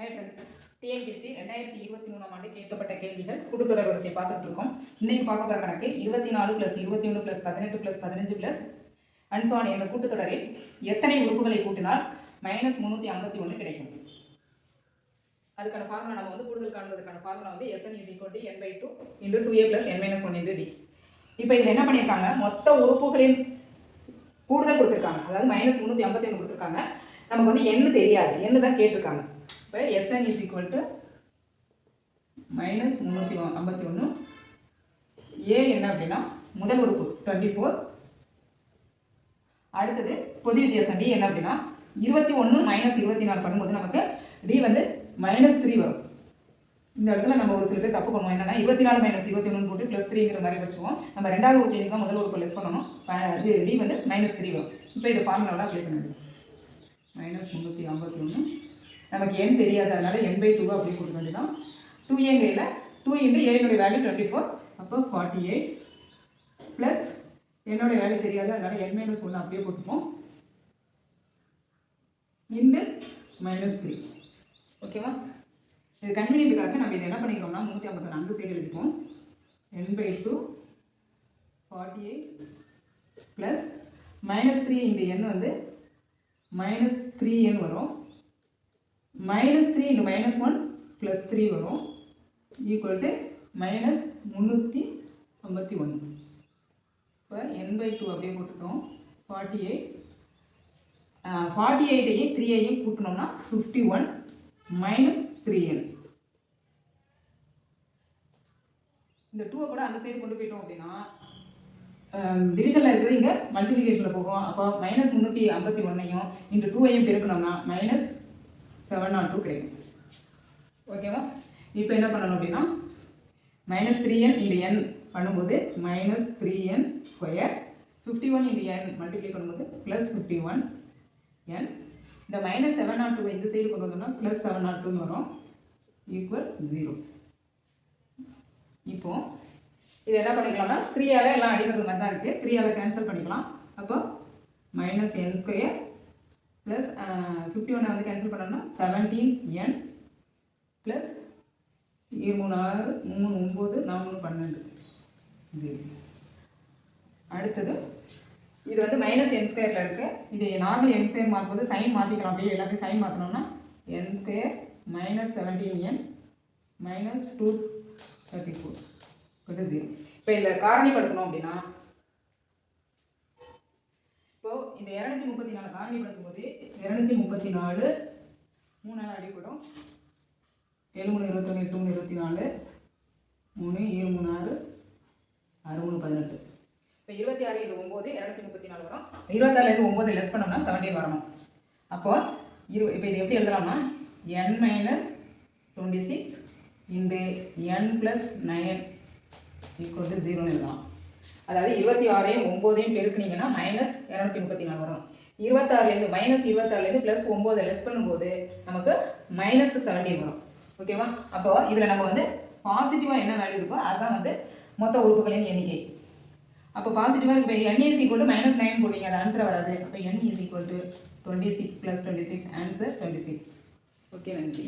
Hi friends TNPSC ரெண்டாயிரத்தி இருபத்தி மூணாம் ஆண்டு கேட்கப்பட்ட கேள்விகள் கூட்டுத்தொடர் வரிசை பார்த்துட்டு இருக்கோம். இன்னைக்கு பார்க்க போகிற கணக்கு இருபத்தி நாலு ப்ளஸ் இருபத்தி ஒன்று ப்ளஸ் பதினெட்டு ப்ளஸ் பதினஞ்சு ப்ளஸ் அன்சான் என்ற கூட்டுத்தொடரில் எத்தனை உறுப்புகளை கூட்டினால் மைனஸ் முந்நூற்றி ஐம்பத்தி ஒன்று கிடைக்கும்? அதுக்கான ஃபார்முலா நம்ம வந்து கூடுதல் காண்பதற்கான ஃபார்முலா வந்து S n is equal to n by two into two a plus n minus one into d இப்போ இதில் என்ன பண்ணியிருக்காங்க? மொத்த உறுப்புகளின் கூடுதல் கொடுத்துருக்காங்க. அதாவது மைனஸ் முந்நூற்றி ஐம்பத்தி கொடுத்துருக்காங்க. நமக்கு வந்து என்ன தெரியாது. என்ன தான் கேட்டிருக்காங்க. இப்போ S n is equal to minus முந்நூற்றி ஐம்பத்தி ஒன்று ஏ என்ன அப்படின்னா முதல் உறுப்பு டுவெண்ட்டி ஃபோர் அடுத்தது பொது வித்தியாசம் டி என்ன அப்படின்னா இருபத்தி ஒன்று மைனஸ் இருபத்தி நாலு பண்ணும்போது நமக்கு டி வந்து மைனஸ் த்ரீ வரும். இந்த இடத்துல நம்ம ஒரு சில பேர் தப்பு பண்ணுவோம். என்னன்னா இருபத்தி நாலு மைனஸ் இருபத்தி ஒன்று போட்டு ப்ளஸ் த்ரீங்கிற மாதிரி வச்சுவோம் நம்ம ரெண்டாவது உறுப்பில் தான் முதல் உறுப்பு லெஸ் பண்ணணும். இது டி வந்து மைனஸ் த்ரீ வரும். இப்போ இது ஃபார்முலாவில் அப்ளை பண்ணிடுவோம் மைனஸ் முந்நூற்றி ஐம்பத்தி ஒன்று நமக்கு என் தெரியாது அதனால என் பை டூ அப்படி கொடுக்க வேண்டியதான் டூ ஏங்கையில் டூ இன்ட்டு ஏனுடைய வேல்யூ டுவெண்ட்டி ஃபோர் அப்போ ஃபார்ட்டி எயிட் ப்ளஸ் என்னோட வேல்யூ தெரியாது அதனால என் மைனஸ் ஒன்று அப்படியே கொடுப்போம் இன்ட்டு மைனஸ் த்ரீ ஓகேவா இது கன்வீனியன்ட்டுக்காக நம்ம இதை என்ன பண்ணிக்கிறோம்னா முந்நூற்றி ஐம்பத்தி நான்கு side எழுதிப்போம் n by two forty eight plus minus three இந்த எண் வந்து மைனஸ் த்ரீ எண் வரும். Minus three into minus one plus three வரும். ஈக்குவல் டு மைனஸ் முந்நூற்றி ஐம்பத்தி ஒன்று. இப்போ என் பை டூ அப்படியே போட்டுக்கோம். ஃபார்ட்டி எயிட் ஃபார்ட்டி எயிட்டையும் த்ரீயையும் கூட்டினோம்னா fifty one minus three n இந்த டூவை கூட அந்த சைடு கொண்டு போயிட்டோம் அப்படின்னா டிவிஷனில் இருக்கிறது இங்கே மல்டிப்ளிகேஷனில் போகும். அப்போ மைனஸ் முந்நூற்றி ஐம்பத்தி ஒன்றையும் இந்த டூவையும் பெருக்கணும்னா மைனஸ் செவன் நாட் டூ கிடைக்கும் ஓகேவா இப்போ என்ன பண்ணணும் அப்படின்னா minus three n into n பண்ணும்போது minus three n square fifty one into n multiply பண்ணும்போது ப்ளஸ் ஃபிஃப்டி ஒன் என் இந்த மைனஸ் செவன் நாட் டூ இந்த சைடு கொண்டு வந்தோம்னா ப்ளஸ் செவன் நாட் டூன்னு வரும். ஈக்குவல் ஜீரோ இப்போ இது என்ன பண்ணிக்கலாம்னா த்ரீயால் எல்லாம் அடிக்கிறது மாதிரி தான் இருக்குது த்ரீயால் கேன்சல் பண்ணிக்கலாம். அப்போ minus n square plus fifty ஒன்னை வந்து கேன்சல் பண்ணோம்னா செவன்டீன் என் ப்ளஸ் மூணு ஆறு மூணு ஒம்பது நாலு பன்னெண்டு. ஜீரோ அடுத்தது இது வந்து மைனஸ் என் ஸ்கொயரில் இருக்குது இது நார்மல் என் ஸ்கொயர் மாற்றும்போது சைன் மாற்றிக்கலாம் அப்படியே எல்லாத்தையும் sign மாற்றினோம்னா n square minus seventeen n minus two thirty four zero இப்போ இதில் காரணிப்படுத்தணும் அப்படின்னா இந்த இரநூத்தி முப்பத்தி நாலு காரணிப்படுத்தும் போது இரநூத்தி முப்பத்தி நாலு மூணு நாள் அடிப்படும் ஏழு மூணு இருபத்தொன்று எட்டு மூணு இருபத்தி நாலு மூணு ஏழு மூணு ஆறு ஆறு மூணு பதினெட்டு. இப்போ இருபத்தி ஆறு இது ஒம்பது இரநூத்தி முப்பத்தி நாலு வரும். இருபத்தாறுலேருந்து ஒம்பது லெஸ் பண்ணோம்னா செவன்டீன் வரணும். அப்போ இரு இப்போ இது எப்படி எழுதலாம்னா n minus twenty six into n plus nine equal to ஜீரோன்னு எழுதலாம். அதாவது இருபத்தி ஆறையும் ஒம்போதையும் பெருக்குனீங்கன்னா மைனஸ் இரநூத்தி முப்பத்தி நாலு வரும். இருபத்தாறுலேருந்து மைனஸ் இருபத்தாறுலேருந்து ப்ளஸ் ஒம்போதை லெஸ் பண்ணும்போது நமக்கு மைனஸ் செவன்டீன் வரும். ஓகேவா அப்போ இதில் நம்ம வந்து பாசிட்டிவாக என்ன வேல்யூ இருக்கோ அதுதான் வந்து மொத்த உறுப்புகளின் எண்ணிக்கை. அப்போ பாசிட்டிவாக இப்போ n is equal to minus nine போடுவீங்க அது ஆன்சர் வராது. அப்போ n is equal to twenty six plus twenty six answer twenty six okay நன்றி.